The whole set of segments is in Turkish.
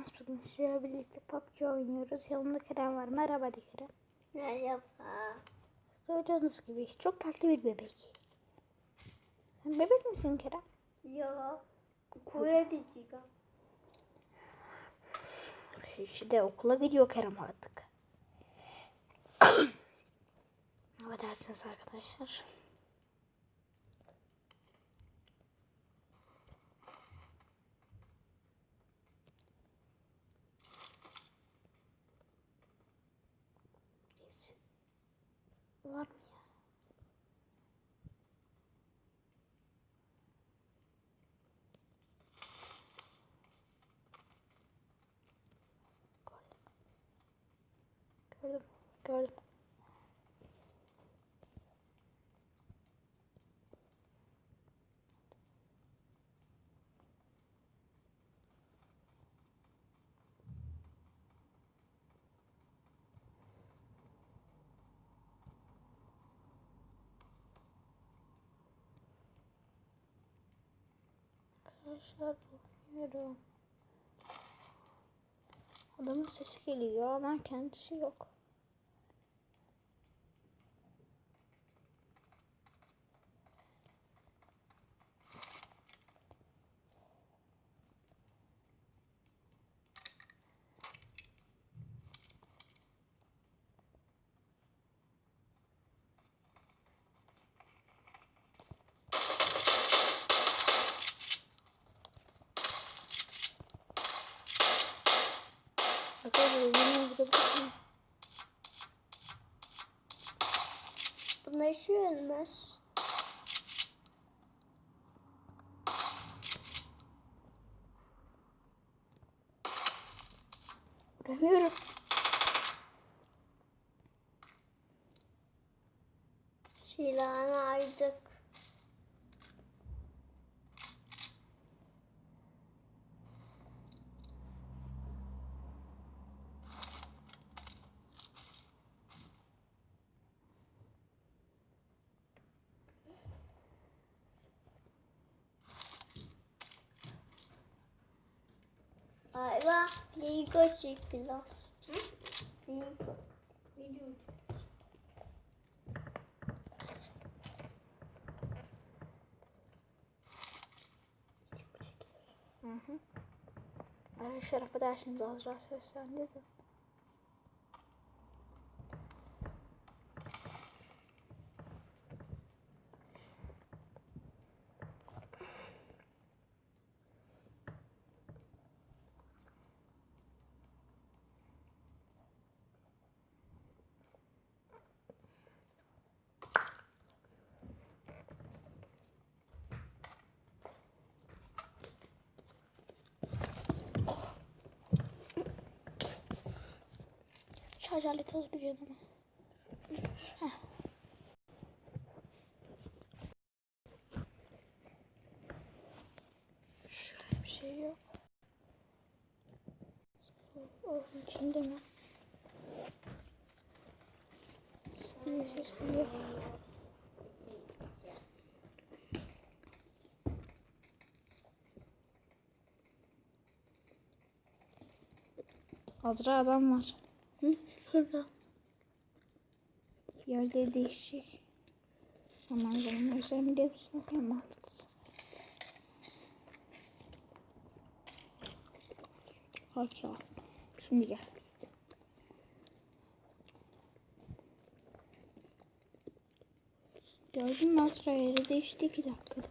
Yılmaz bugün sizlerle birlikte PUBG oynuyoruz. Yanımda Kerem var. Merhaba de Kerem. Merhaba. Gördüğünüz gibi çok tatlı bir bebek. Sen bebek misin Kerem? Yo. Kure diyeceğim. İşte okula gidiyor Kerem artık. Affedersiniz arkadaşlar. Resim var mı ya? Gördüm. Arkadaşlar bilmiyorum. Adamın sesi geliyor ama kendisi yok. Arkadaşlar yine burada bir Bu nasıl ölmez? Vuramıyorum. Silahını aydık. Ayva, Liga çekilos. Liga. Video Arkadaşlar affedersiniz Azra seslendi de. Şarj aleti hazırlayacağım ama. Heh. Şöyle bir şey yok. Onun içinde mi? Saniye ses geliyor. Azra adam var. Hı? Şurada. Yerde değişik. Zaman zaman üzerinde bir bakayım artık. Bak ya. Şimdi gel. Gördün mü Azra yeri değişti iki dakikada.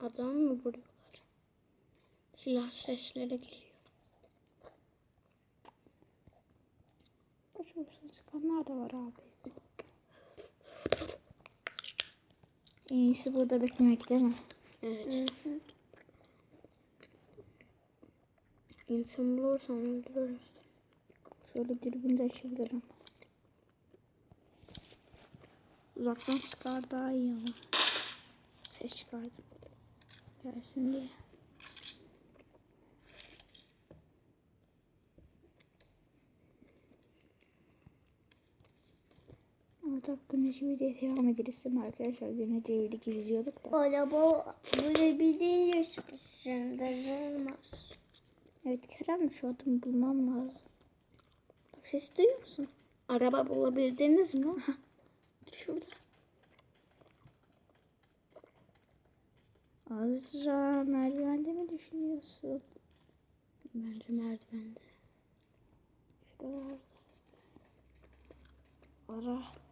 Adam mı vuruyorlar? Silah sesleri geliyor. Başımızın sıkanlar da var abi. En iyisi burada beklemek değil mi? Evet. İnsan bulursan öldürürüz. Şöyle dürbün de açabilirim. Uzaktan sıkar daha iyi ama. Ses çıkardım. Gelsin diye. Güneş videoya devam ederiz. Arkadaşlar güneş videoyu izliyorduk da. Araba bulabilir sındırılmaz. Evet Kerem şu adamı bulmam lazım. Bak ses duyuyor musun? Araba bulabildiniz mi? Şurada. Azra merdivende mi düşünüyorsun? Bence merdivende. Şuralarda. Ara.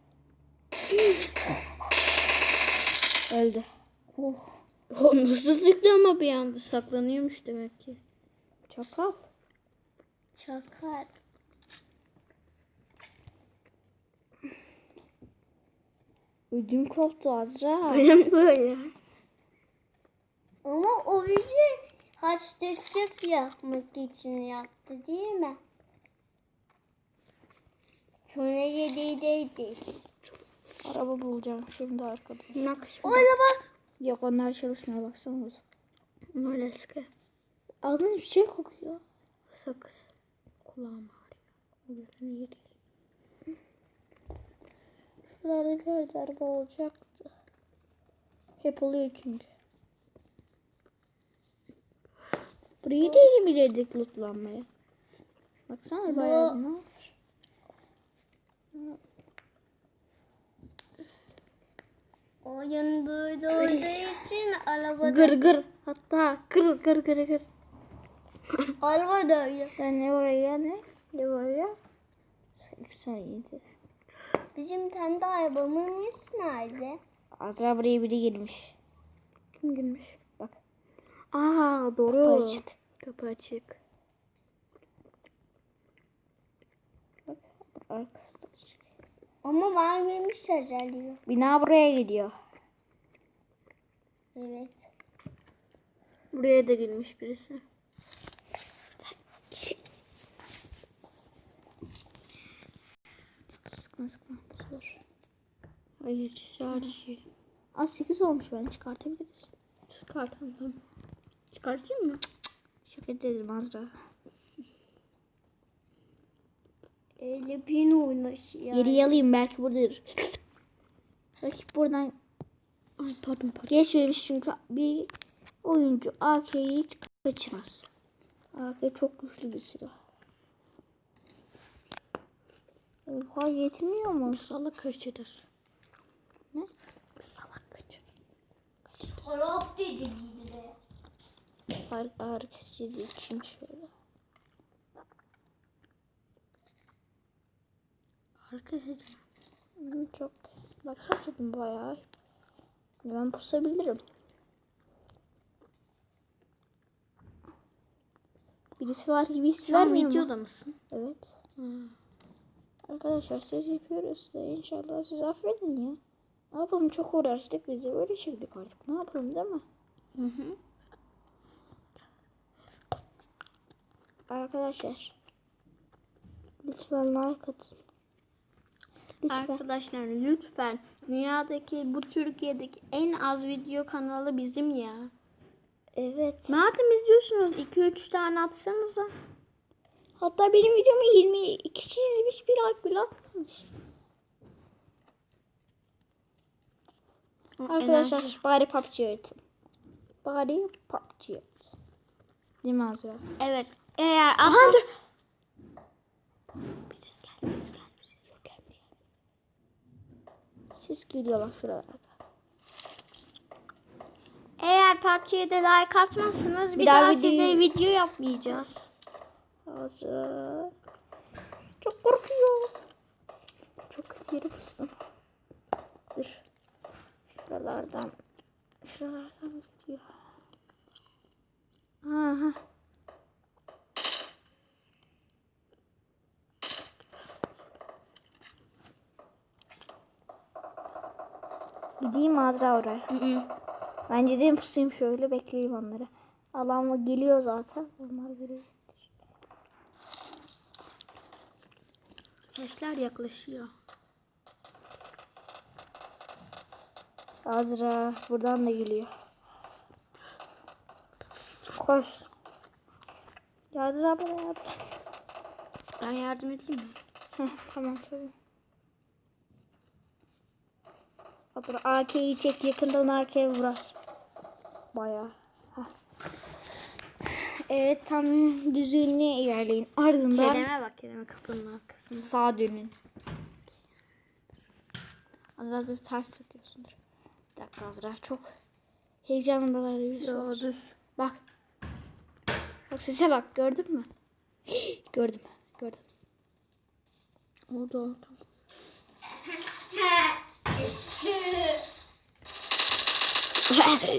Öldü. Oh. O nasıl sıktı ama bir anda saklanıyormuş demek ki. Çakal. Çakar. Ödüm koptu Azra. Benim böyle. Ama o bizi hastalık yapmak için yaptı değil mi? Sonra yediydi. Araba bulacağım şimdi arkada. Nakış. O araba. Yok onlar çalışmıyor baksana. Maalesef. Ağzında bir şey kokuyor. Sakız. Kulağım ağrıyor. O yüzden iyi değil. Şuralarda gördü araba olacaktı. Hep oluyor çünkü. Burayı da gidebilirdik lootlanmaya. Baksana bayağı ne var. Oyun böyle olduğu için araba Gır gır. Hatta gır gır gır gır. araba da öyle. Yani ne oraya ne? Ne oraya? 87. Bizim kendi arabamız nerede? Azra buraya biri girmiş. Kim girmiş? Bak. Aa doğru. Kapı açık. Kapı açık. Bak arkası da açık. Ama vermemiş azalıyor. Bina buraya gidiyor. Evet. Buraya da girmiş birisi. Sıkma sıkma. Dur. Hayır şarjı. Az 8 olmuş ben çıkartabiliriz. Çıkartalım. Çıkartayım mı? Şaka dedim Azra. Öyle pin oynaş ya. Geriye alayım belki buradadır. Rakip buradan Ay pardon pardon. geçmemiş çünkü bir oyuncu AK'yi hiç kaçırmaz. AK çok güçlü bir silah. Oha yetmiyor mu? Salak kaçırır. Ne? Salak kaçırır. Salak dedi ağır kesici de içeyim şöyle. Arkadaşlar. Çok. Baksana dedim bayağı. Ben pusabilirim. Birisi var gibi his Şu an vermiyor mu? videoda mısın? Evet. Arkadaşlar siz yapıyoruz da inşallah siz affedin ya. Ne yapalım çok uğraştık bizi öyle çıktık artık. Ne yapalım değil mi? Hı hı. Arkadaşlar. Lütfen like atın. Lütfen. Arkadaşlar lütfen dünyadaki bu Türkiye'deki en az video kanalı bizim ya. Evet. Madem izliyorsunuz 2-3 tane atsanıza. Hatta benim videomu 22 kişi izlemiş bir like bile atmamış. Arkadaşlar bari PUBG atın. Bari PUBG atın. Değil mi Azra? Evet. Eğer Aha dur. Bir ses geldi. Bir ses geldi. Bir ses yok geldi. Ses geliyor bak şuralarda. Eğer PUBG'ye de like atmazsanız bir, Bir daha, daha size videoyu- video yapmayacağız. Azra. Çok korkuyor. Çok kötü yere bastım. Dur. Şuralardan. Şuralardan gidiyor. Aha. Gideyim Azra oraya. Ben gideyim pusayım şöyle bekleyeyim onları. Alan geliyor zaten. Onlar geliyor. Sesler yaklaşıyor. Azra buradan da geliyor. Koş. Ya Azra bana yap. Ben yardım edeyim mi? Heh, tamam tabii. Azra AK'yi çek yakından AK'ye vurar. Heh. Evet tam düzgünlüğe ilerleyin. Ardından Kerem'e bak Kerem'e kapının arkasında. sağa dönün. Azra dur ters takıyorsundur. Bir dakika Azra çok heyecanlı buralarda bir Yo dur. Bak. Bak sese bak gördün mü? gördüm. Gördüm. Oldu oldu.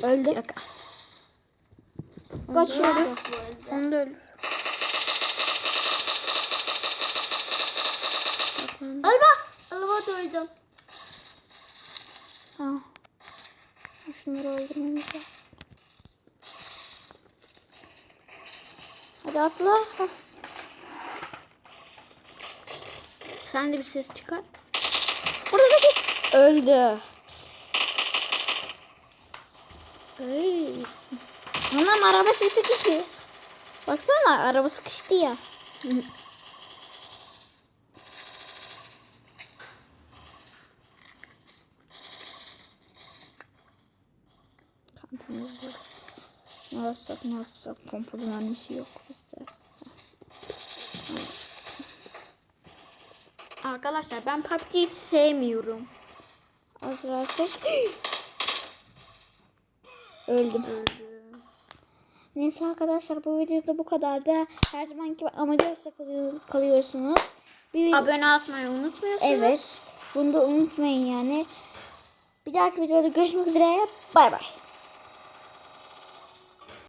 Öldü. Şaka. Kaçıyordu. Onu da öldür. Alba. Alba doydum. Tamam. Şunları öldürmemiz lazım. Hadi atla. Sen de bir ses çıkar. Öldü. Ay. Anam araba sesi gitti. Baksana araba sıkıştı ya. Kantimiz var. Ne yapsak ne yapsak pompalı mermisi yok bizde. Arkadaşlar ben PUBG'yi sevmiyorum. Azra ses. Öldüm. Neyse arkadaşlar bu videoda bu kadar da her zamanki gibi amacınızda kalıyor, kalıyorsunuz. Bir Abone olmayı unutmuyorsunuz. Evet. Bunu da unutmayın yani. Bir dahaki videoda görüşmek üzere. Bay bay.